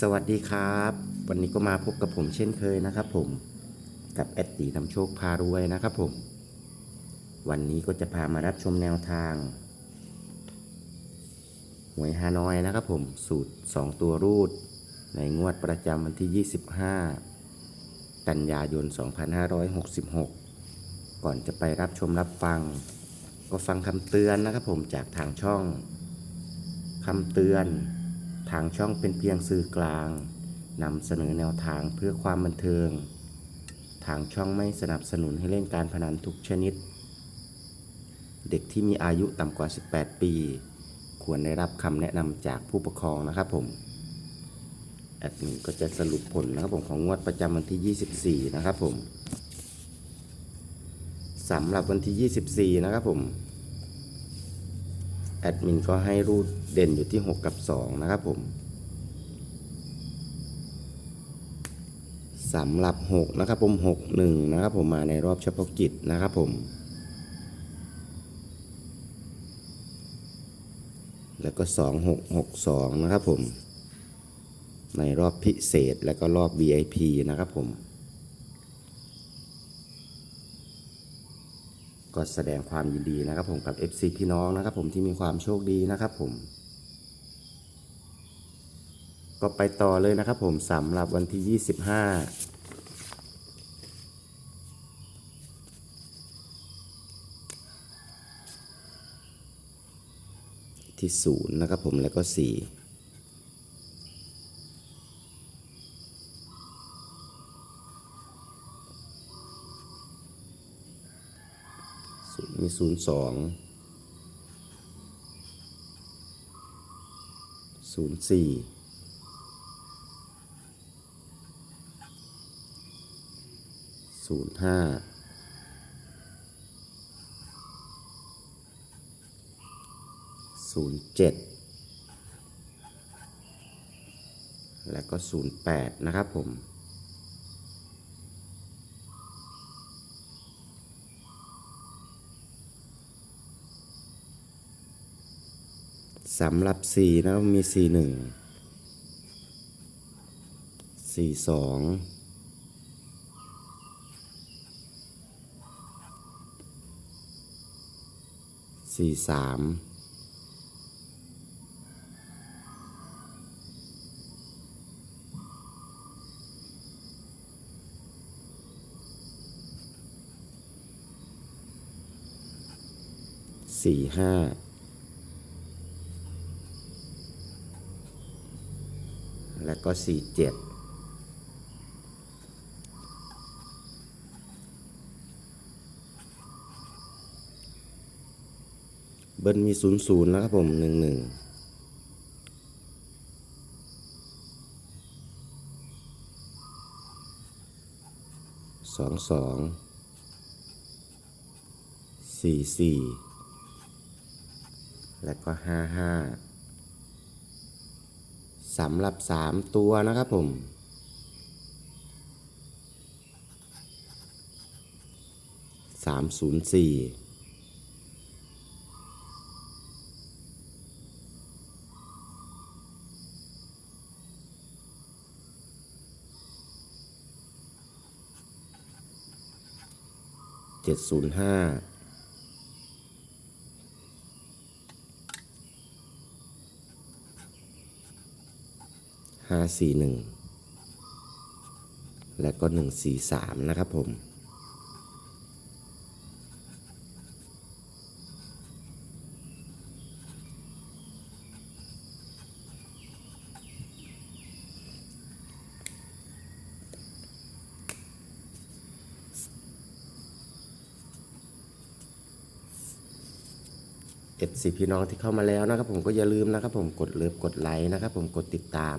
สวัสดีครับ วันนี้ก็มาพบกับผมเช่นเคยนะครับผมกับแอดตีนำโชคพารวยนะครับผม วันนี้ก็จะพามารับชมแนวทางหวยฮานอยนะครับผมสูตร 2 ตัวรูด ในงวดประจำวันที่ 25 กันยายน 2566 ก่อนจะไปรับชมรับฟัง ก็ฟังคำเตือนนะครับผมจากทางช่องคำเตือนางช่องเป็นเพียงสื่อกลางนำเสนอแนวทางเพื่อความบันเทิง ทางช่องไม่สนับสนุนให้เล่นการพนันทุกชนิด เด็กที่มีอายุต่ำกว่า 18 ปี ควรได้รับคำแนะนำจากผู้ปกครองนะครับผม แอดมินก็จะสรุปผลนะครับผมของงวดประจำวันที่ 24 นะครับผมสำหรับวันที่ 24 นะครับผม แอดมินก็ให้รูดเด่นอยู่ที่ 6 กับ 2 นะครับผมสำหรับ 6 นะครับผม 6 1 นะครับผมมาในรอบเฉพาะกิจนะครับผม แล้วก็ 2 6 6 2 นะครับผม ในรอบพิเศษแล้วก็รอบ VIP นะครับผม ก็แสดงความยินดีนะครับผมกับ FC พี่น้องนะครับผมที่มีความโชคดีนะครับผม ก็ไปต่อเลยนะครับผมสำหรับวันที่ 25ที่0นะครับผมแล้วก็ 4 มีศูนย์สองศูนย์สี่ศูนย์ห้าศูนย์เจ็ดแล้วก็ศูนย์แปดนะครับผม สำหรับ4นะครับมี4 1 4 2 4 3สี่ห้า แล้วก็ 47เบิ้ลมี00นย์นะครับผม11สองสองสี่สี่แล้วก็ห้าห้า สำหรับ 3 ตัวนะครับผม สามศูนย์สี่เจ็ดศูนย์ห้า ห้าสี่หนึ่งและก็หนึ่งสี่สามนะครับผมเอฟซีพี่น้องที่เข้ามาแล้วนะครับผมก็อย่าลืมนะครับผมกดเลิฟกดไลค์นะครับผมกดติดตาม